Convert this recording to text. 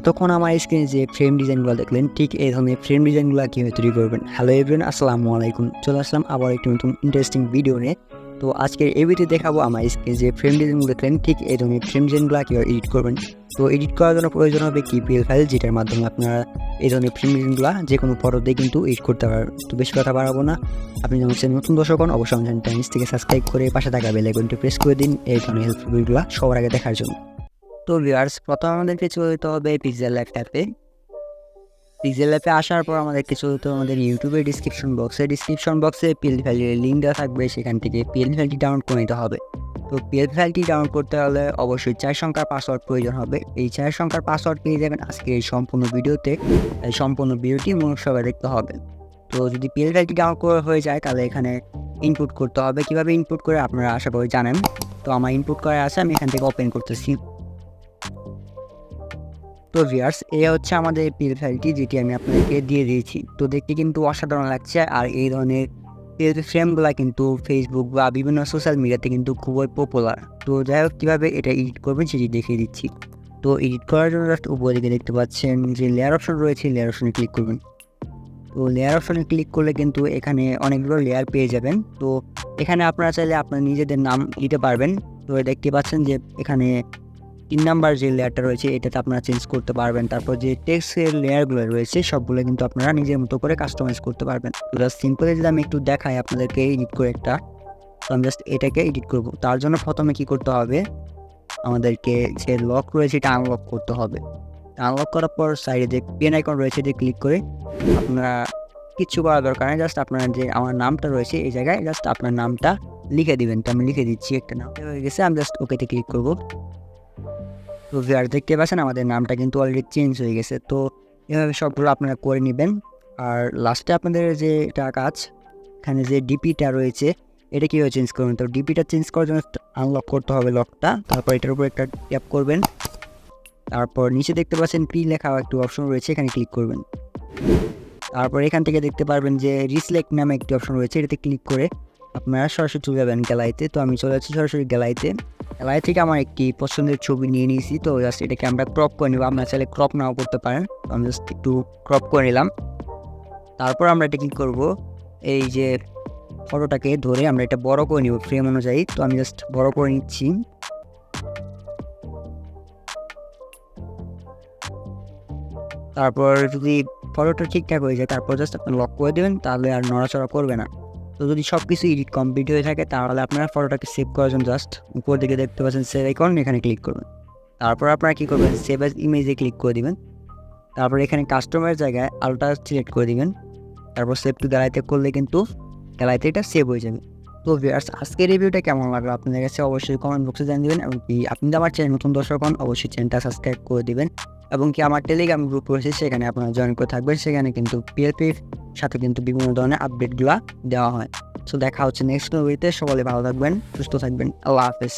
এতক্ষণ আমার স্ক্রিনে যে ফ্রেম ডিজাইনগুলো দেখলেন, ঠিক এই ধরনের ফ্রেম ডিজাইনগুলো কীভাবে তৈরি করবেন। হ্যালো এভরিওয়ান আসসালামু আলাইকুম। চলে আসলাম আবার একটি নতুন ইন্টারেস্টিং ভিডিও নিয়ে। তো আজকের এই ভিডিও দেখাবো আমার স্ক্রিনে যে ফ্রেম ডিজাইনগুলো দেখলেন, ঠিক এই ধরনের ফ্রেম ডিজাইনগুলো কীভাবে এডিট করবেন। তো এডিট করার জন্য প্রয়োজন হবে কি? কিপিএল ফাইল যেটার মাধ্যমে আপনারা এই ধরনের ফ্রেম ডিজাইনগুলো যে কোনো ফটোতে কিন্তু এডিট করতে পারবেন। তো বেশি কথা বাড়াবো না। আপনি যখন হচ্ছে নতুন দর্শক হন, অবশ্যই টাইমস থেকে সাবস্ক্রাইব করে পাশে থাকা বেল আইকনটি প্রেস করে দিন। এই ধরনের হেল্পফুল ভিডিওগুলো সবার আগে দেখার জন্য। তো ভিউয়ার্স প্রথম আমাদেরকে চলে যেতে হবে পিক্সেল ল্যাব অ্যাপে পিক্সেল ল্যাপে আসার পর আমাদেরকে চলে যেতে হবে আমাদের ইউটিউবের ডিসক্রিপশন বক্সে ডিসক্রিপশন বক্সে পিএল ফাইলের লিঙ্ক দেওয়া থাকবে, সেখান থেকে পিএল ফাইলটি ডাউনলোড করে নিতে হবে। তো পিএল ফাইলটি ডাউনলোড করতে হলে অবশ্যই চার সংখ্যার পাসওয়ার্ড প্রয়োজন হবে। এই চার সংখ্যার পাসওয়ার্ড পেয়ে যাবেন আজকে এই সম্পূর্ণ ভিডিওতে। এই সম্পূর্ণ ভিডিওটি সবাই দেখতে হবে। তো যদি পিএল ফাইলটি ডাউনলোড করা হয়ে যায়, তাহলে এখানে ইনপুট করতে হবে। কীভাবে ইনপুট করে আপনারা আশা করি জানেন। তো আমার ইনপুট করা আছে, আমি এখান থেকে ওপেন করতেছি। তো ভিয়ার্স এ হচ্ছে আমাদের পিএল ফাইলটি যেটি আমি আপনাদেরকে দিয়ে দিয়েছি। তো দেখতে কিন্তু অসাধারণ লাগছে আর এই ধরনের পিএল ফ্রেমগুলো কিন্তু ফেসবুক বা বিভিন্ন সোশ্যাল মিডিয়াতে কিন্তু খুবই পপুলার তো যাই হোক, কীভাবে এটা এডিট করবেন সেটি দেখিয়ে দিচ্ছি। তো এডিট করার জন্য জাস্ট উপরে দিকে দেখতে পাচ্ছেন যে লেয়ার অপশন রয়েছে লেয়ার অপশনে ক্লিক করবেন তো লেয়ার অপশনে ক্লিক করলে কিন্তু এখানে অনেকগুলো লেয়ার পেয়ে যাবেন। তো এখানে আপনারা চাইলে আপনার নিজেদের নাম দিতে পারবেন। তো দেখতে পাচ্ছেন যে এখানে তিন নাম্বার যে লেয়ারটা রয়েছে, এটাতে আপনারা চেঞ্জ করতে পারবেন। তারপর যে টেক্সের লেয়ারগুলো রয়েছে, সবগুলো কিন্তু আপনারা নিজের মতো করে কাস্টমাইজ করতে পারবেন। তো জাস্ট সিম্পলি যদি আমি একটু দেখাই আপনাদেরকে এডিট করে একটা, তো আমি জাস্ট এটাকে এডিট করব। তার জন্য প্রথমে কি করতে হবে? আমাদেরকে যে লক রয়েছে, এটা আনলক করতে হবে। আনলক করার পর সাইডে যে পেন আইকন রয়েছে যে ক্লিক করে আপনারা কিচ্ছু করার দরকার নেই। জাস্ট আপনার যে আমার নামটা রয়েছে, এই জায়গায় জাস্ট আপনার নামটা লিখে দিবেন। তো আমি লিখে দিচ্ছি একটা নাম। হয়ে গেছে, আমি জাস্ট ওকেতে ক্লিক করব। তো ভিআর দেখতে পাচ্ছেন আমাদের নামটা কিন্তু অলরেডি চেঞ্জ হয়ে গেছে। তো এভাবে সবগুলো আপনারা করে নেবেন। আর লাস্টে আপনাদের যে এটা কাজ এখানে যে ডিপিটা রয়েছে, এটা কীভাবে চেঞ্জ করবেন? তো ডিপিটা চেঞ্জ করার জন্য আনলক করতে হবে লকটা তারপর এটার উপর একটা ট্যাপ করবেন। তারপর নিচে দেখতে পাচ্ছেন পি লেখা একটু অপশন রয়েছে, এখানে ক্লিক করবেন। তারপর এখান থেকে দেখতে পারবেন যে রিসলেক্ট নামে একটি অপশন রয়েছে, এটাতে ক্লিক করে আপনারা সরাসরি চলে যাবেন গ্যালারিতে। তো আমি চলে যাচ্ছি সরাসরি গ্যালারিতে। গ্যালারি থেকে আমার একটি পছন্দের ছবি নিয়ে নিয়েছি, তো জাস্ট এটাকে আমরা ক্রপ করে নেব। আপনারা চাইলে ক্রপ নাও করতে পারেন। আমি জাস্ট একটু ক্রপ করে নিলাম। তারপর আমরা এটা কী করব? এই যে ফটোটাকে ধরে আমরা এটা বড় করে নিব ফ্রেম অনুযায়ী। তো আমি জাস্ট বড় করে নিচ্ছি। তারপর যদি ফটোটা ঠিকঠাক হয়ে যায়, তারপর জাস্ট আপনি লক করে দেবেন, তাহলে আর নড়াচড়া করবে না। তো যদি সব কিছু এডিট কমপ্লিট হয়ে থাকে, তাহলে আপনারা ফটোটাকে সেভ করার জন্য জাস্ট উপর দিকে দেখতে পাচ্ছেন সেভ আইকন এখানে ক্লিক করবেন তারপর আপনারা কী করবেন? সেভ অ্যাজ ইমেজে ক্লিক করে দিবেন। তারপর এখানে কাস্টমার জায়গায় আলটা সিলেক্ট করে দিবেন। তারপর সেভ টু গ্যালারিতে করলে কিন্তু গ্যালারিতে এটা সেভ হয়ে যাবে। তো ভিউয়ার্স আজকের রিভিউটা কেমন লাগল আপনাদের কাছে? অবশ্যই কমেন্ট বক্সে জানিয়ে দেবেন। এবং আপনি যদি আমার চ্যানেল নতুন দর্শক হন, অবশ্যই চ্যানেলটা সাবস্ক্রাইব করে দিবেন। এবং কি আমার টেলিগ্রাম গ্রুপ রয়েছে, সেখানে আপনারা জয়েন করে থাকবেন। সেখানে কিন্তু পিএলপির সাথে কিন্তু বিভিন্ন ধরনের আপডেটগুলো দেওয়া হয়। সো দেখা হচ্ছে নেক্সট মুভিতে সকলে ভালো থাকবেন, সুস্থ থাকবেন। আল্লাহ হাফেজ।